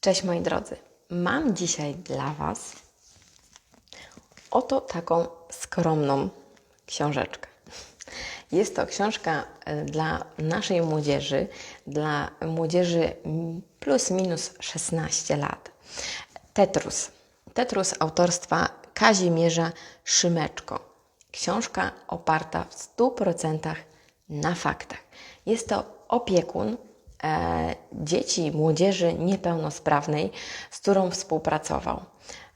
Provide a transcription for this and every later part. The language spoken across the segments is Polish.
Cześć moi drodzy. Mam dzisiaj dla Was oto taką skromną książeczkę. Jest to książka e, dla naszej młodzieży, dla młodzieży plus minus 16 lat. Tetrus. Tetrus autorstwa Kazimierza Szymeczko. Książka oparta w 100% na faktach. Jest to opiekun e, dzieci młodzieży niepełnosprawnej, z którą współpracował.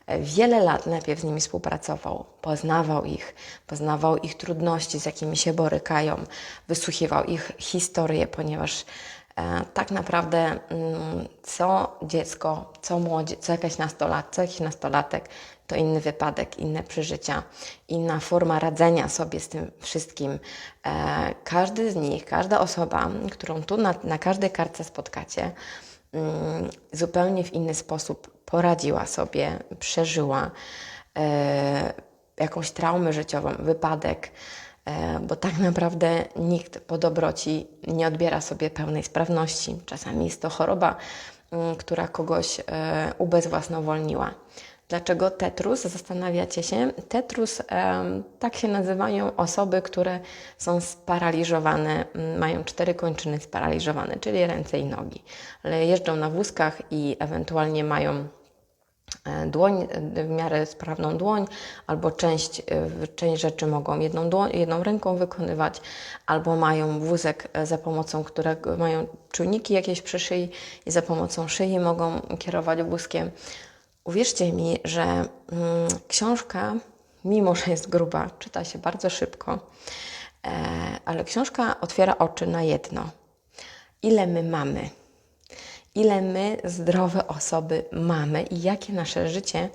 E, Wiele lat najpierw z nimi współpracował, poznawał ich, poznawał ich trudności, z jakimi się borykają, wysłuchiwał ich historie, ponieważ tak naprawdę mm, co dziecko, co młodzie, co jakaś nastolat, jakiś nastolatek, to inny wypadek, inne przeżycia, inna forma radzenia sobie z tym wszystkim. E, każdy z nich, każda osoba, którą tu na, na każdej kartce spotkacie, mm, zupełnie w inny sposób poradziła sobie, przeżyła e, jakąś traumę życiową, wypadek, e, bo tak naprawdę nikt po dobroci nie odbiera sobie pełnej sprawności. Czasami jest to choroba, mm, która kogoś e, ubezwłasnowolniła. Dlaczego tetrus? Zastanawiacie się. Tetrus, em, tak się nazywają osoby, które są sparaliżowane, m, mają cztery kończyny sparaliżowane, czyli ręce i nogi. Ale jeżdżą na wózkach i ewentualnie mają e, dłoń, e, w miarę sprawną dłoń, albo część, e, część rzeczy mogą jedną, dłoń, jedną ręką wykonywać, albo mają wózek, e, za pomocą którego mają czujniki jakieś przy szyi i za pomocą szyi mogą kierować wózkiem. Uwierzcie mi, że mm, książka, mimo że jest gruba, czyta się bardzo szybko, e, ale książka otwiera oczy na jedno. Ile my mamy? Ile my, zdrowe osoby, mamy i jakie nasze życie,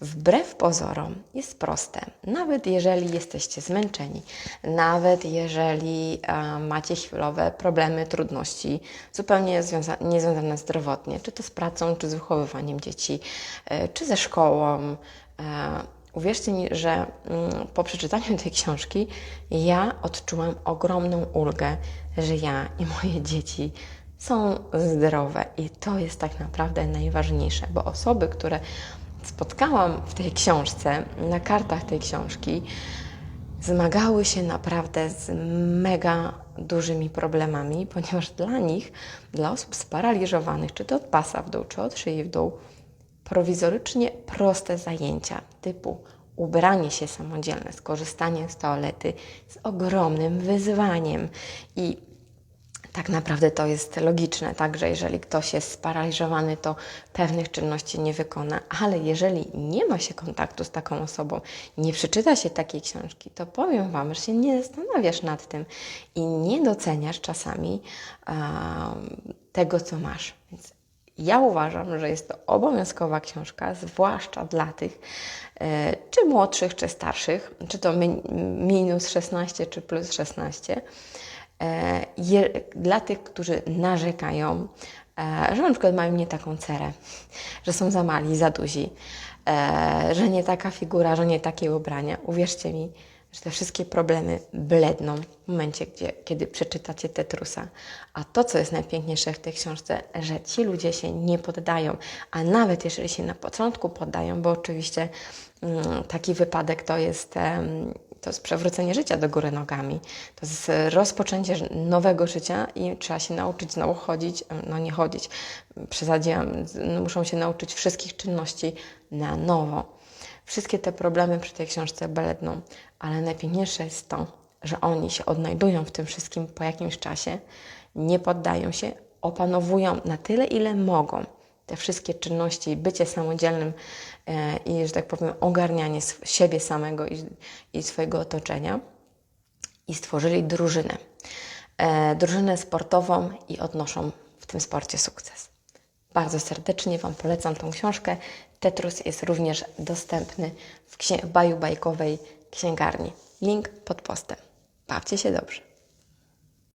wbrew pozorom, jest proste. Nawet jeżeli jesteście zmęczeni, nawet jeżeli e, macie chwilowe problemy, trudności, zupełnie związa- niezwiązane zdrowotnie, czy to z pracą, czy z wychowywaniem dzieci, e, czy ze szkołą. E, Uwierzcie mi, że mm, po przeczytaniu tej książki ja odczułam ogromną ulgę, że ja i moje dzieci są zdrowe i to jest tak naprawdę najważniejsze, bo osoby, które spotkałam w tej książce, na kartach tej książki, zmagały się naprawdę z mega dużymi problemami, ponieważ dla nich, dla osób sparaliżowanych, czy to od pasa w dół, czy od szyi w dół, prowizorycznie proste zajęcia typu ubranie się samodzielne, skorzystanie z toalety jest ogromnym wyzwaniem i tak naprawdę to jest logiczne, tak, że jeżeli ktoś jest sparaliżowany, to pewnych czynności nie wykona, ale jeżeli nie ma się kontaktu z taką osobą, nie przeczyta się takiej książki, to powiem Wam, że się nie zastanawiasz nad tym i nie doceniasz czasami um, tego, co masz. Więc ja uważam, że jest to obowiązkowa książka, zwłaszcza dla tych, e, czy młodszych, czy starszych, czy to mi- minus 16, czy plus 16 e, je, dla tych, którzy narzekają, e, że na przykład mają nie taką cerę, że są za mali, za duzi, e, że nie taka figura, że nie takie ubrania. Uwierzcie mi, że te wszystkie problemy bledną w momencie, gdzie, kiedy przeczytacie Tetrusa. A to, co jest najpiękniejsze w tej książce, że ci ludzie się nie poddają, a nawet jeżeli się na początku poddają, bo oczywiście mm, taki wypadek to jest, to jest przewrócenie życia do góry nogami, to jest rozpoczęcie nowego życia i trzeba się nauczyć znowu chodzić, no nie chodzić, przesadziłam, no muszą się nauczyć wszystkich czynności na nowo. Wszystkie te problemy przy tej książce beledną, ale najpiękniejsze jest to, że oni się odnajdują w tym wszystkim po jakimś czasie, nie poddają się, opanowują na tyle, ile mogą te wszystkie czynności, bycie samodzielnym e, i, że tak powiem, ogarnianie siebie samego i, i swojego otoczenia i stworzyli drużynę. E, drużynę sportową i odnoszą w tym sporcie sukces. Bardzo serdecznie Wam polecam tą książkę. Tetrus jest również dostępny w Baju Bajkowej księgarni. Link pod postem. Bawcie się dobrze.